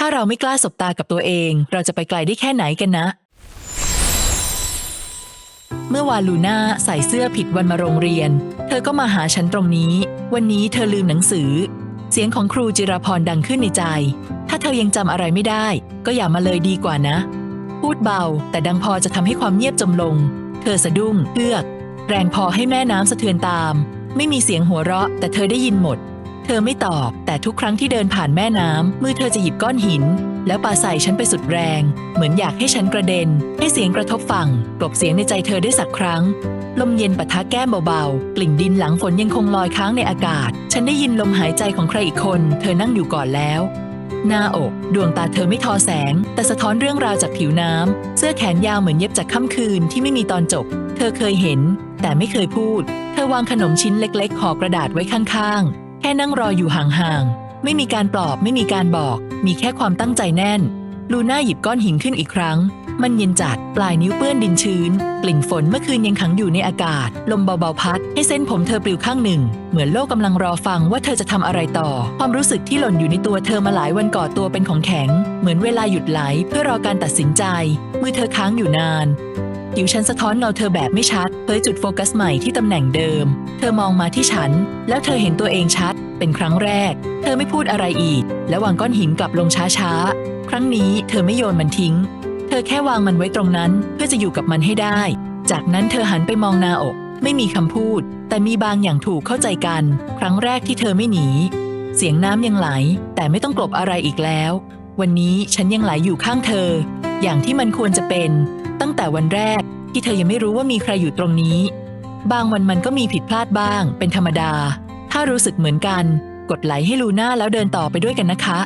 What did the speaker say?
ถ้าเราไม่กล้าสบตากับตัวเอง เราจะไปไกลได้แค่ไหนกันนะ เมื่อวานลูน่าใส่เสื้อผิดวันมาโรงเรียน เธอก็มาหาฉันตรงนี้ วันนี้เธอลืมหนังสือ เสียงของครูจิรพรดังขึ้นในใจ ถ้าเธอยังจำอะไรไม่ได้ ก็อย่ามาเลยดีกว่านะ พูดเบา แต่ดังพอจะทำให้ความเงียบจมลง เธอสะดุ้งเฮือก แรงพอให้แม่น้ำสะเทือนตาม ไม่มีเสียงหัวเราะ แต่เธอได้ยินหมด เธอไม่ตอบ แต่ทุกครั้งที่เดินผ่านแม่น้ำมือเธอจะหยิบก้อนหิน แล้วปาใส่ฉันไปสุดแรง เหมือนอยากให้ฉันกระเด็น ให้เสียงกระทบฝั่งกลบเสียงในใจเธอได้สักครั้ง ลมเย็นปะทะแก้มเบาๆ กลิ่นดินหลังฝนยังคงลอยค้างในอากาศ ฉันได้ยินลมหายใจของใครอีกคน เธอนั่งอยู่ก่อนแล้ว หน้าอก ดวงตาเธอไม่ทอแสง แต่สะท้อนเรื่องราวจากผิวน้ำเสื้อแขนยาวเหมือนเย็บจากค่ำคืนที่ไม่มีตอนจบ เธอเคยเห็น แต่ไม่เคยพูด เธอวางขนมชิ้นเล็กๆห่อกระดาษไว้ข้างๆ ค่นั่งรออยู่ห่างๆ ไม่มีการปลอบไม่มีการบอก มีแค่ความตั้งใจแน่น ลูน่าหยิบก้อนหินขึ้นอีกครั้ง มันเย็นจัดปลายนิ้วเปื้อนดินชื้น กลิ่นฝนเมื่อคืนยังขังอยู่ในอากาศ ลมเบาๆพัด ให้เส้นผมเธอปลิวข้างหนึ่ง เหมือนโลกกำลังรอฟังว่าเธอจะทำอะไรต่อ ความรู้สึกที่หล่นอยู่ในตัวเธอมาหลายวันก่อตัวเป็นของแข็ง เหมือนเวลาหยุดไหลเพื่อรอการตัดสินใจ มือเธอค้างอยู่นานผิวฉันสะท้อนเงาเธอแบบไม่ชัดเผยจุดโฟกัสใหม่ที่ตำแหน่งเดิม เธอมองมาที่ฉัน แล้วเธอเห็นตัวเองชัด เป็นครั้งแรก เธอไม่พูดอะไรอีก และวางก้อนหินกลับลงช้าๆ ครั้งนี้เธอไม่โยนมันทิ้ง เธอแค่วางมันไว้ตรงนั้นเพื่อจะอยู่กับมันให้ได้ จากนั้นเธอหันไปมองนาอก ไม่มีคำพูด แต่มีบางอย่างถูกเข้าใจกัน ครั้งแรกที่เธอไม่หนี เสียงน้ำยังไหล แต่ไม่ต้องกลบอะไรอีกแล้ว วันนี้ฉันยังไหลอยู่ข้างเธอ อย่างที่มันควรจะเป็น ตั้งแต่วันแรกที่เธอยังไม่รู้ว่ามีใครอยู่ตรงนี้ บางวันมันก็มีผิดพลาดบ้าง เป็นธรรมดา ถ้ารู้สึกเหมือนกัน กดไลค์ให้ลูน่าแล้วเดินต่อไปด้วยกันนะคะ